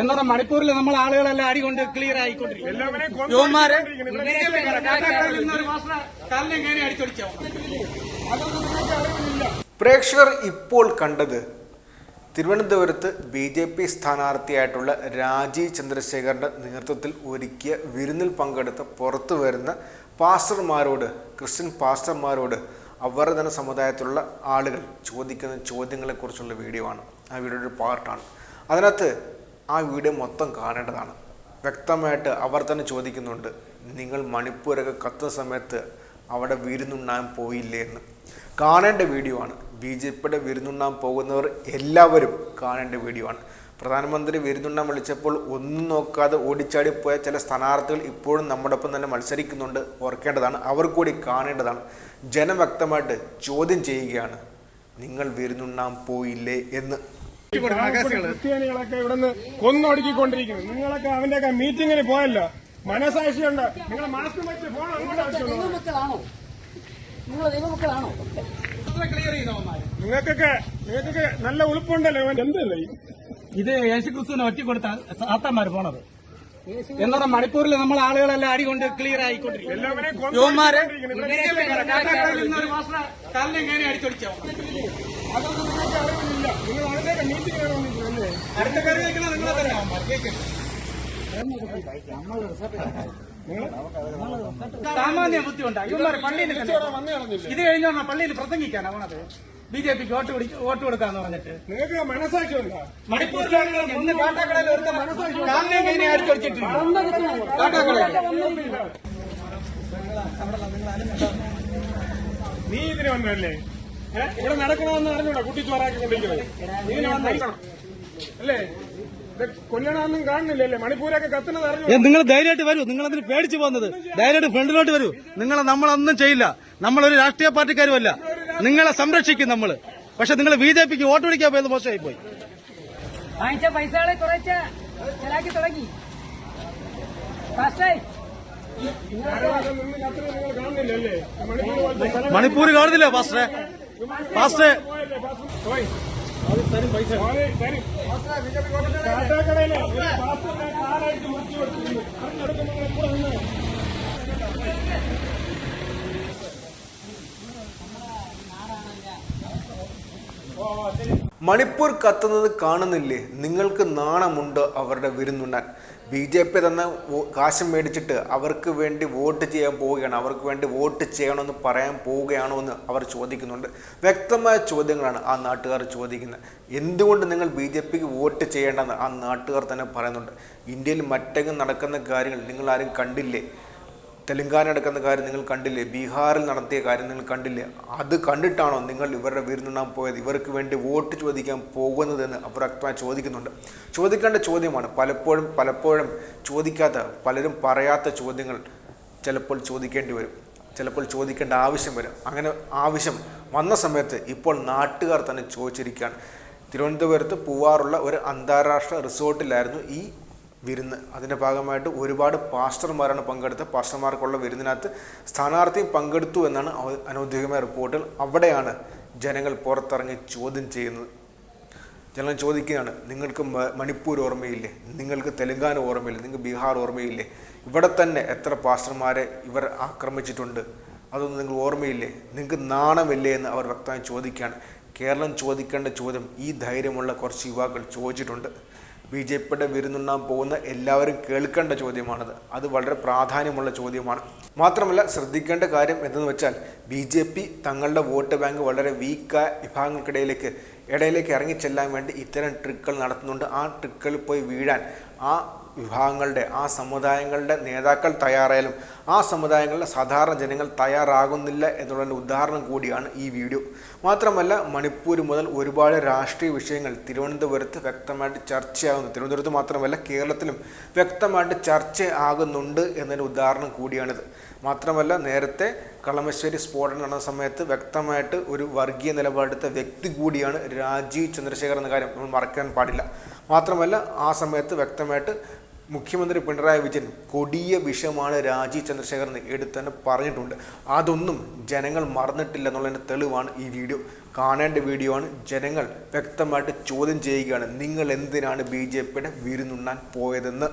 എന്നാൽ മണിപ്പൂരിൽ നമ്മൾ ആളുകളെല്ലാം അടികൊണ്ട് ക്ലിയർ ആയിക്കൊണ്ടിരിക്കും യുവന്മാരെ അടിച്ചൊടിച്ചോ പ്രേക്ഷകർ ഇപ്പോൾ കണ്ടത് തിരുവനന്തപുരത്ത് ബി ജെ പി സ്ഥാനാർത്ഥിയായിട്ടുള്ള രാജീവ് ചന്ദ്രശേഖറിന്റെ നേതൃത്വത്തിൽ ഒരുക്കിയ വിരുന്നിൽ പങ്കെടുത്ത് പുറത്തു വരുന്ന പാസ്റ്റർമാരോട് ക്രിസ്ത്യൻ പാസ്റ്റർമാരോട് അവരുടെ തന്നെ സമുദായത്തിലുള്ള ആളുകൾ ചോദിക്കുന്ന ചോദ്യങ്ങളെക്കുറിച്ചുള്ള വീഡിയോ ആണ്. ആ വീഡിയോയുടെ ഒരു പാർട്ടാണ് അതിനകത്ത് ആ വീഡിയോ മൊത്തം കാണേണ്ടതാണ്. വ്യക്തമായിട്ട് അവർ തന്നെ ചോദിക്കുന്നുണ്ട് നിങ്ങൾ മണിപ്പൂരൊക്കെ കത്തുന്ന സമയത്ത് അവിടെ വിരുന്നുണ്ണാൻ പോയില്ലേ എന്ന്? കാണേണ്ട വീഡിയോ ആണ്. ബി ജെ പിയുടെ വിരുന്നുണ്ണാൻ പോകുന്നവർ എല്ലാവരും കാണേണ്ട വീഡിയോ ആണ്. പ്രധാനമന്ത്രി വിരുന്നുണ്ണാൻ വിളിച്ചപ്പോൾ ഒന്നും നോക്കാതെ ഓടിച്ചാടി പോയ ചില സ്ഥാനാർത്ഥികൾ ഇപ്പോഴും നമ്മുടെ ഒപ്പം തന്നെ മത്സരിക്കുന്നുണ്ട്. ഓർക്കേണ്ടതാണ് അവർ കൂടി കാണേണ്ടതാണ്. ജനം വ്യക്തമായിട്ട് ചോദ്യം ചെയ്യുകയാണ് നിങ്ങൾ വിരുന്നുണ്ണാൻ പോയില്ലേ എന്ന്? ക്രിസ്ത്യാനികളൊക്കെ ഇവിടുന്ന് കൊന്നൊടുക്കിക്കൊണ്ടിരിക്കുന്നു. നിങ്ങളൊക്കെ അവന്റെയൊക്കെ മീറ്റിങ്ങിന് പോയല്ലോ. മനസാക്ഷിയുണ്ട് നിങ്ങൾ മാസ്ക് വെച്ച് ഫോൺ. ദൈവമക്കളാണോ? നിങ്ങൾ ദൈവമക്കളാണോ? ക്ലിയർ നിങ്ങൾക്കൊക്കെ നിങ്ങൾക്കൊക്കെ നല്ല ഉളുപ്പുണ്ടല്ലോ എന്തല്ലേ ഇത്? യേശുക്രിസ്തുവിനെ ഒറ്റ കൊടുത്ത സാത്താന്മാര് പോണത്. എന്നാൽ മണിപ്പൂരിൽ നമ്മൾ ആളുകളെല്ലാം അടികൊണ്ട് ക്ലിയർ ആയിക്കൊണ്ടിരിക്കും യുവന്മാരെ അടിച്ചൊടിച്ചോ? അതൊന്നും നിങ്ങൾക്ക് അറിവില്ല. നിങ്ങൾ അടുത്ത കറി വെക്കുന്നത് നിങ്ങളെ തന്നെ സാമാന്യ ബുദ്ധി ഉണ്ടാകും പള്ളിയിൽ ഇത് കഴിഞ്ഞ പള്ളിയിൽ പ്രസംഗിക്കാൻ പോണത് ബി ജെ പിക്ക് വോട്ട് പിടിച്ച് വോട്ട് കൊടുക്കാന്ന് പറഞ്ഞിട്ട് നിങ്ങൾക്ക് മണിപ്പൂരിലാണെങ്കിൽ ഇന്ന് കാട്ടാക്കടയിൽ കാലിനെ എങ്ങനെ അടിച്ചൊടിച്ചിട്ടുണ്ട് കാട്ടാക്കടയിൽ നീ ഇതിന് വന്നല്ലേ? ഇവിടെ നടക്കണമെന്ന് അറിഞ്ഞൂടാ കുട്ടി ചോറാക്കിക്കൊണ്ടിരിക്കുന്നത്. വന്നേക്കണം അല്ലേ? കൊല്ലണമെന്നും കാണുന്നില്ലല്ലേ. മണിപ്പൂരൊക്കെ കത്തുന്നത് അറിഞ്ഞു നിങ്ങൾ ധൈര്യമായിട്ട് വരൂ. നിങ്ങൾ അതിന് പേടിച്ചു പോകുന്നത്. ധൈര്യമായിട്ട് ഫ്രണ്ടിലോട്ട് വരൂ. നിങ്ങളെ നമ്മളൊന്നും ചെയ്യില്ല. നമ്മളൊരു രാഷ്ട്രീയ പാർട്ടിക്കാരുമല്ല. നിങ്ങളെ സംരക്ഷിക്കും നമ്മൾ പക്ഷെ നിങ്ങൾ ബി ജെ പിക്ക് വോട്ട് പിടിക്കാൻ പോയത് മോശമായി പോയി വാങ്ങിച്ച പൈസകളെ കുറച്ച് ചെലാക്കി തുടങ്ങി. മണിപ്പൂർ കാണുന്നില്ല പാസ്റ്ററെ പാസ്റ്ററെ പോയല്ലേ, മണിപ്പൂർ കത്തുന്നത് കാണുന്നില്ലേ? നിങ്ങൾക്ക് നാണമുണ്ടോ അവരുടെ വിരുന്നുണ്ണാൻ? ബി ജെ പി തന്നെ കാശം മേടിച്ചിട്ട് അവർക്ക് വേണ്ടി വോട്ട് ചെയ്യാൻ പോവുകയാണ്. അവർക്ക് വേണ്ടി വോട്ട് ചെയ്യണമെന്ന് പറയാൻ പോവുകയാണോ എന്ന് അവർ ചോദിക്കുന്നുണ്ട്. വ്യക്തമായ ചോദ്യങ്ങളാണ് ആ നാട്ടുകാർ ചോദിക്കുന്നത്. എന്തുകൊണ്ട് നിങ്ങൾ ബി ജെ പിക്ക് വോട്ട് ചെയ്യേണ്ടെന്ന് ആ നാട്ടുകാർ തന്നെ പറയുന്നുണ്ട്. ഇന്ത്യയിൽ മറ്റെങ്ങും നടക്കുന്ന കാര്യങ്ങൾ നിങ്ങൾ ആരും കണ്ടില്ലേ? തെലങ്കാന എടുക്കുന്ന കാര്യം നിങ്ങൾ കണ്ടില്ലേ? ബീഹാറിൽ നടത്തിയ കാര്യം നിങ്ങൾ കണ്ടില്ലേ? അത് കണ്ടിട്ടാണോ നിങ്ങൾ ഇവരുടെ വിരുന്നുണ്ണാൻ പോയത്? ഇവർക്ക് വേണ്ടി വോട്ട് ചോദിക്കാൻ പോകുന്നതെന്ന് അവർ വ്യക്തമായി ചോദിക്കുന്നുണ്ട്. ചോദിക്കേണ്ട ചോദ്യമാണ് പലപ്പോഴും പലപ്പോഴും ചോദിക്കാത്ത പലരും പറയാത്ത ചോദ്യങ്ങൾ ചിലപ്പോൾ ചോദിക്കേണ്ടി വരും. ചിലപ്പോൾ ചോദിക്കേണ്ട ആവശ്യം വരും. അങ്ങനെ ആവശ്യം വന്ന സമയത്ത് ഇപ്പോൾ നാട്ടുകാർ തന്നെ ചോദിച്ചിരിക്കുകയാണ്. തിരുവനന്തപുരത്ത് പൂവാറുള്ള ഒരു അന്താരാഷ്ട്ര റിസോർട്ടിലായിരുന്നു ഈ വിരുന്ന്. അതിന്റെ ഭാഗമായിട്ട് ഒരുപാട് പാസ്റ്റർമാരാണ് പങ്കെടുത്തത്. പാസ്റ്റർമാർക്കുള്ള വിരുന്നിനകത്ത് സ്ഥാനാർത്ഥിയും പങ്കെടുത്തു എന്നാണ് അനൗദ്യോഗികമായ റിപ്പോർട്ടിൽ അവിടെയാണ് ജനങ്ങൾ പുറത്തിറങ്ങി ചോദ്യം ചെയ്യുന്നത്. ജനങ്ങൾ ചോദിക്കുകയാണ് നിങ്ങൾക്ക് മണിപ്പൂർ ഓർമ്മയില്ലേ? നിങ്ങൾക്ക് തെലുങ്കാന ഓർമ്മയില്ലേ? നിങ്ങൾക്ക് ബീഹാർ ഓർമ്മയില്ലേ? ഇവിടെ തന്നെ എത്ര പാസ്റ്റർമാരെ ഇവർ ആക്രമിച്ചിട്ടുണ്ട്? അതൊന്നും നിങ്ങൾ ഓർമ്മയില്ലേ? നിങ്ങൾക്ക് നാണമില്ലേ? എന്ന് അവർ വ്യക്തമായി ചോദിക്കുകയാണ്. കേരളം ചോദിക്കേണ്ട ചോദ്യം ഈ ധൈര്യമുള്ള കുറച്ച് യുവാക്കൾ ചോദിച്ചിട്ടുണ്ട്. ബി ജെ പിയുടെ വിരുന്നുണ്ണാൻ പോകുന്ന എല്ലാവരും കേൾക്കേണ്ട ചോദ്യമാണത്. അത് വളരെ പ്രാധാന്യമുള്ള ചോദ്യമാണ്. മാത്രമല്ല ശ്രദ്ധിക്കേണ്ട കാര്യം എന്തെന്ന് വെച്ചാൽ ബി ജെ പി തങ്ങളുടെ വോട്ട് ബാങ്ക് വളരെ വീക്കായ വിഭാഗങ്ങൾക്കിടയിലേക്ക് ഇടയിലേക്ക് ഇറങ്ങിച്ചെല്ലാൻ വേണ്ടി ഇത്തരം ട്രിക്കുകൾ നടത്തുന്നുണ്ട്. ആ ട്രിക്കുകൾ പോയി വീഴാൻ ആ വിഭാഗങ്ങളുടെ ആ സമുദായങ്ങളുടെ നേതാക്കൾ തയ്യാറായാലും ആ സമുദായങ്ങളിലെ സാധാരണ ജനങ്ങൾ തയ്യാറാകുന്നില്ല എന്നുള്ളതിന്റെ ഉദാഹരണം കൂടിയാണ് ഈ വീഡിയോ. മാത്രമല്ല മണിപ്പൂർ മുതൽ ഒരുപാട് രാഷ്ട്രീയ വിഷയങ്ങൾ തിരുവനന്തപുരത്ത് വ്യക്തമായിട്ട് ചർച്ചയാകുന്നു. തിരുവനന്തപുരത്ത് മാത്രമല്ല കേരളത്തിലും വ്യക്തമായിട്ട് ചർച്ച ആകുന്നുണ്ട് എന്നതിന്റെ ഉദാഹരണം കൂടിയാണിത്. മാത്രമല്ല നേരത്തെ കളമശ്ശേരി സ്ഫോടനം നടന്ന സമയത്ത് വ്യക്തമായിട്ട് ഒരു വർഗീയ നിലപാടെടുത്ത വ്യക്തി കൂടിയാണ് രാജീവ് ചന്ദ്രശേഖർ എന്ന കാര്യം നമ്മൾ മറക്കാൻ പാടില്ല. മാത്രമല്ല ആ സമയത്ത് വ്യക്തമായിട്ട് മുഖ്യമന്ത്രി പിണറായി വിജയൻ കൊടിയ വിഷയമാണ് രാജി ചന്ദ്രശേഖരൻ തന്നെ പറഞ്ഞിട്ടുണ്ട്. അതൊന്നും ജനങ്ങൾ മറന്നിട്ടില്ല എന്നുള്ളതിന്റെ തെളിവാണ് ഈ വീഡിയോ. കാണേണ്ട വീഡിയോ ആണ്. ജനങ്ങൾ വ്യക്തമായിട്ട് ചോദ്യം ചെയ്യുകയാണ് നിങ്ങൾ എന്തിനാണ് ബി ജെ പിയുടെ വിരുന്നുണ്ണാൻ പോയതെന്ന്?